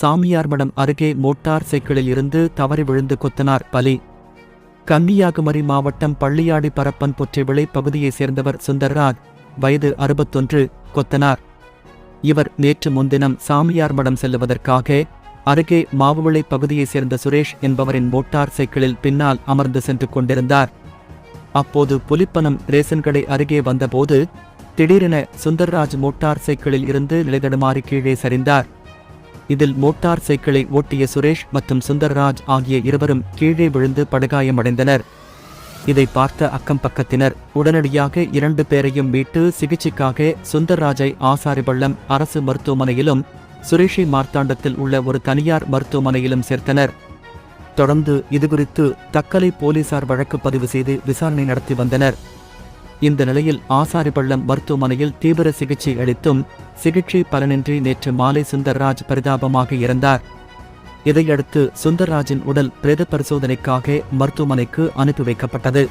சாமியார்மடம் அருகே மோட்டார் சைக்கிளில் இருந்து தவறி விழுந்து கொத்தனார் பலி. கன்னியாகுமரி மாவட்டம் பள்ளியாடி பரப்பன் பொற்றைவிளை பகுதியைச் சேர்ந்தவர் சுந்தர்ராஜ் வயது அறுபத்தொன்று கொத்தனார். இவர் நேற்று முன்தினம் சாமியார்மடம் செல்லுவதற்காக அருகே மாவுவிளை பகுதியைச் சேர்ந்த சுரேஷ் என்பவரின் மோட்டார் சைக்கிளில் பின்னால் அமர்ந்து சென்று கொண்டிருந்தார். அப்போது புலிப்பனம் ரேசன் கடை அருகே வந்தபோது திடீரென சுந்தர்ராஜ் மோட்டார் சைக்கிளில் இருந்து நிலைதடுமாறி கீழே சரிந்தார். இதில் மோட்டார் சைக்கிளை ஓட்டிய சுரேஷ் மற்றும் சுந்தர்ராஜ் ஆகிய இருவரும் கீழே விழுந்து படுகாயமடைந்தனர். இதை பார்த்த அக்கம் பக்கத்தினர் உடனடியாக இரண்டு பேரையும் மீட்டு சிகிச்சைக்காக சுந்தர்ராஜை ஆசாரிபள்ளம் அரசு மருத்துவமனையிலும் சுரேஷை மார்த்தாண்டத்தில் உள்ள ஒரு தனியார் மருத்துவமனையிலும் சேர்த்தனர். தொடர்ந்து இதுகுறித்து தக்கலை போலீசார் வழக்கு பதிவு செய்து விசாரணை நடத்தி வந்தனர். இந்த நிலையில் ஆசாரிபள்ளம் மருத்துவமனையில் தீவிர சிகிச்சை அளித்தும் சிகிச்சை பலனின்றி நேற்று மாலை சுந்தர்ராஜ் பரிதாபமாக இறந்தார். இதையடுத்து சுந்தர்ராஜின் உடல் பிரேத பரிசோதனைக்காக மருத்துவமனைக்கு அனுப்பி வைக்கப்பட்டது.